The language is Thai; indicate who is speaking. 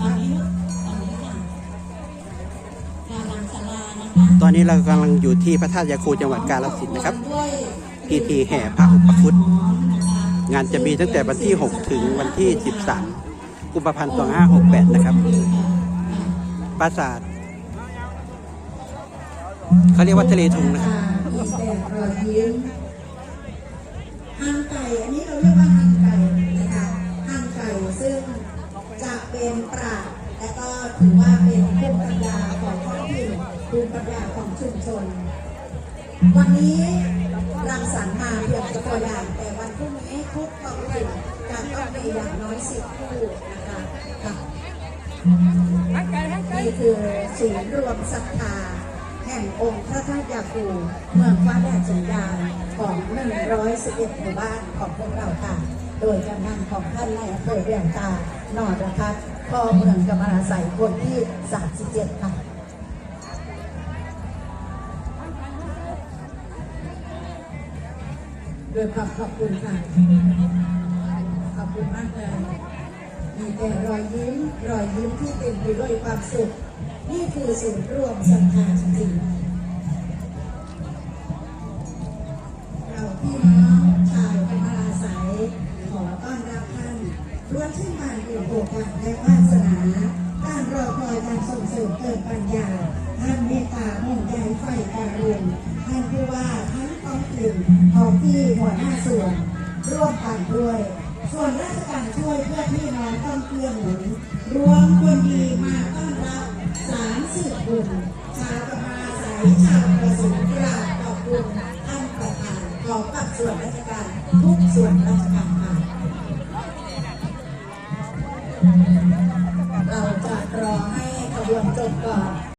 Speaker 1: ฝั่งนี้ฝั่งนี้ค่ะค่ะหลังศาลานะคะ
Speaker 2: ตอนนี้เรากำลังอยู่ที่พระธาตุยาคูจังหวัดกาฬสินธุ์นะครับ
Speaker 1: ด้วย
Speaker 2: พิธีแห่พระอุปคุต
Speaker 1: หอมนะคะ
Speaker 2: งานจะมีตั้งแต่วันที่ 6 ถึงวันที่ 13 กุมภาพันธ์ 2568 นะครับ ปราสาทเขาเรียกว่าทะเลทุงนะครับ
Speaker 3: มีแต่รอยยิ้มห่างไก่อันนี้เราเรียก ถือว่าเป็นภูมิปัญญาของท้องถิ่นภูมิปัญญาของชุมชน วันนี้รังสรรค์มาเพียงตัวอย่างแต่วันพรุ่งนี้ทุกท้องถิ่นจะต้องมีอย่างน้อยสิบคู่นะคะค่ะนี่คือศูนย์รวมศรัทธาแห่งองค์พระธาตุยาคูเมืองฟ้าแดดสัญญาของ 111หมู่บ้านของพวกเราค่ะ โดยกำนันของท่านนายอำเภอเรียงตาหนอดนะคะพ่อเมืองกำมะลาใสยคนที่ 37 ค่ะด้วยความขอบคุณค่ะ ขอบคุณมากเลยมีแต่รอยยิ้ม รอยยิ้มที่เต็มไปด้วยความสุข นี่คือศูนย์รวมศรัทธาจริง โอกาสและวาสนาการรอคอยการส่งเสริมเกิดปัญญาท่านเมตตาห่วงใยไฟการเรียนท่านผู้ว่าทั้งท้องถิ่นท้องที่หัวหน้าส่วนร่วมกันด้วย ส่วนราชการช่วยเพื่อพี่น้องต้องเพื่อนหนุนรวมคนดีมาต้อนรับสารสืบบุญชาวกำมะลาสายชาวประสงค์กราบขอบคุณท่านประธานของกับส่วนราชการทุกส่วนราชการ ค่ะ